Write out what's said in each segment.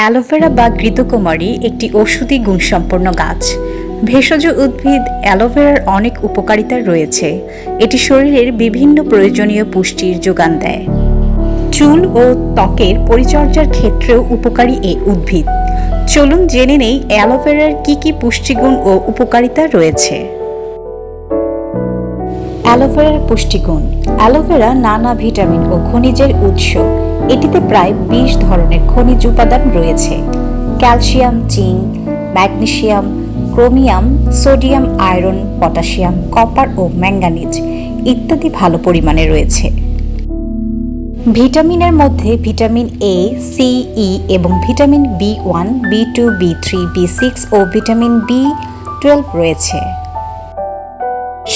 Aloe vera বা ঘৃতকুমারী একটি ঔষধি গুণসম্পন্ন গাছ। ভেষজ উদ্ভিদ অ্যালোভেরার অনেক উপকারিতা রয়েছে। এটি শরীরের বিভিন্ন প্রয়োজনীয় পুষ্টির যোগান দেয়। চুল ও ত্বকের পরিচর্যার ক্ষেত্রেও উপকারী এই উদ্ভিদ। চলুন জেনে নেই অ্যালোভেরার কি কি পুষ্টিগুণ ও উপকারিতা রয়েছে। অ্যালোভেরার পুষ্টিগুণ। অ্যালোভেরা নানা ভিটামিন ও খনিজের উৎস। এটিতে প্রায় বিশ ধরনের খনিজ উপাদান রয়েছে। Calcium, zinc, magnesium, chromium, sodium, iron potassium copper ও ম্যাঙ্গানিজ ইত্যাদি ভালো পরিমাণে রয়েছে। ভিটামিনের মধ্যে ভিটামিন এ সি ই এবং vitamin B one B two B three B six ও ভিটামিন বি টুয়েলভ রয়েছে।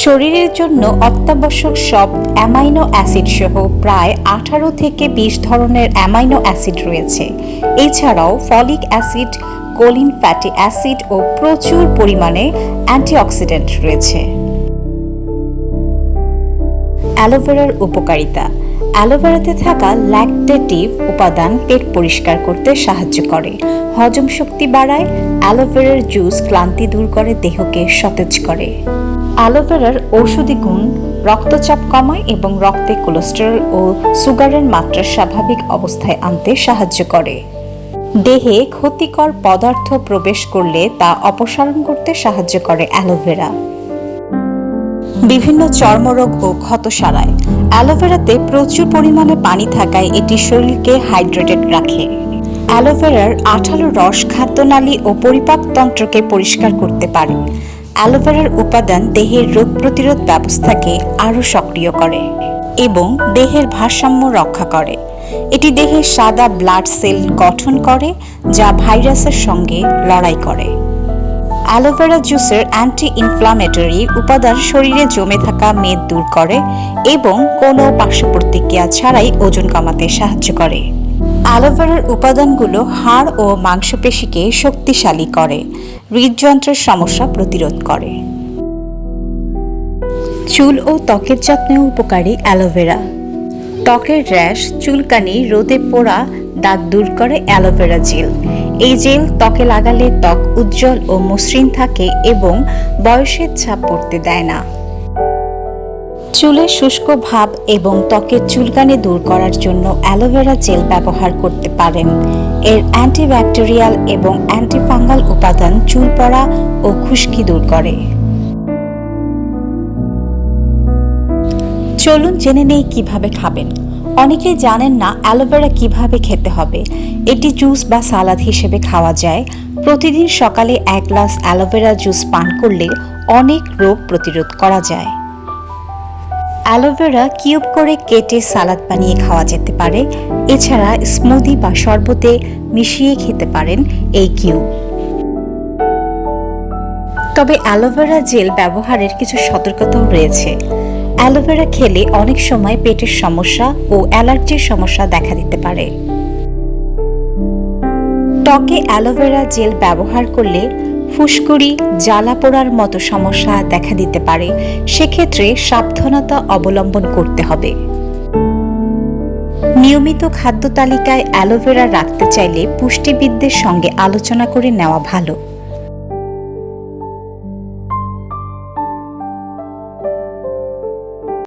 শরীরের জন্য অত্যাবশ্যক সব অ্যামাইনো অ্যাসিড সহ প্রায় আঠারো থেকে বিশ ধরনের অ্যামাইনো অ্যাসিড রয়েছে। এছাড়াও folic acid, choline fatty acid ও প্রচুর পরিমাণে অ্যান্টিঅক্সিডেন্ট রয়েছে। অ্যালোভেরার উপকারিতা। অ্যালোভেরাতে থাকা ল্যাকটেটিভ উপাদান পেট পরিষ্কার করতে সাহায্য করে। হজম শক্তি বাড়ায়, অ্যালোভেরার জুস ক্লান্তি দূর করে, দেহকে সতেজ করে। অ্যালোভেরার ঔষধি গুণ রক্তচাপ কমায় এবং রক্তে কোলেস্টেরল ও সুগারের মাত্রা স্বাভাবিক অবস্থায় আনতে সাহায্য করে। দেহে ক্ষতিকর পদার্থ প্রবেশ করলে তা অপসারণ করতে সাহায্য করে অ্যালোভেরা। বিভিন্ন চর্মরোগ ও ক্ষত সারায় অ্যালোভেরাতে প্রচুর পরিমাণে পানি থাকায় এটি শরীরকে হাইড্রেটেড রাখে। অ্যালোভেরার আঠালো রস খাদ্যনালী ও পরিপাকতন্ত্রকে পরিষ্কার করতে পারে। অ্যালোভেরার উপাদান দেহের রোগ প্রতিরোধ ব্যবস্থাকে আরও সক্রিয় করে এবং দেহের ভারসাম্য রক্ষা করে। এটি দেহের সাদা ব্লাড সেল গঠন করে, যা ভাইরাসের সঙ্গে লড়াই করে। অ্যালোভেরা জুসের অ্যান্টি ইনফ্লামেটরি উপাদান শরীরে জমে থাকা মেদ দূর করে এবং কোনো পার্শ্ব প্রতিক্রিয়া ছাড়াই ওজন কমাতে সাহায্য করে। অ্যালোভেরার উপাদানগুলো হাড় ও মাংসপেশিকে শক্তিশালী করে, হৃদযন্ত্রের সমস্যা প্রতিরোধ করে। চুল ও ত্বকের যত্নে উপকারী অ্যালোভেরা। ত্বকের র্যাশ, চুলকানি, রোদে পোড়া দাগ দূর করে অ্যালোভেরা জেল। এই জেল ত্বকে লাগালে ত্বক উজ্জ্বল ও মসৃণ থাকে এবং বয়সের ছাপ পড়তে দেয় না। চুলের শুষ্ক ভাব এবং ত্বকের চুলকানি দূর করার জন্য অ্যালোভেরা জেল ব্যবহার করতে পারেন। এর অ্যান্টিব্যাকটেরিয়াল এবং অ্যান্টিফাঙ্গাল উপাদান চুল পড়া ও খুশকি দূর করে। চলুন জেনে নেই কীভাবে খাবেন। অনেকেই জানেন না অ্যালোভেরা কীভাবে খেতে হবে। এটি জুস বা সালাদ হিসেবে খাওয়া যায়। প্রতিদিন সকালে এক গ্লাস অ্যালোভেরা জুস পান করলে অনেক রোগ প্রতিরোধ করা যায়। অ্যালোভেরা কিউব করে কেটে সালাদ বানিয়ে খাওয়া যেতে পারে। এছাড়া স্মুদি বা শরবতে মিশিয়ে খেতে পারেন এই কিউব। তবে অ্যালোভেরা জেল ব্যবহারের কিছু সতর্কতাও রয়েছে। অ্যালোভেরা খেলে অনেক সময় পেটের সমস্যা ও অ্যালার্জির সমস্যা দেখা দিতে পারে। ত্বকে অ্যালোভেরা জেল ব্যবহার করলে ফুসকুড়ি, জ্বালা পোড়ার মতো সমস্যা দেখা দিতে পারে। সেক্ষেত্রে সাবধানতা অবলম্বন করতে হবে। নিয়মিত খাদ্য তালিকায় অ্যালোভেরা রাখতে চাইলে পুষ্টিবিদদের সঙ্গে আলোচনা করে নেওয়া ভালো।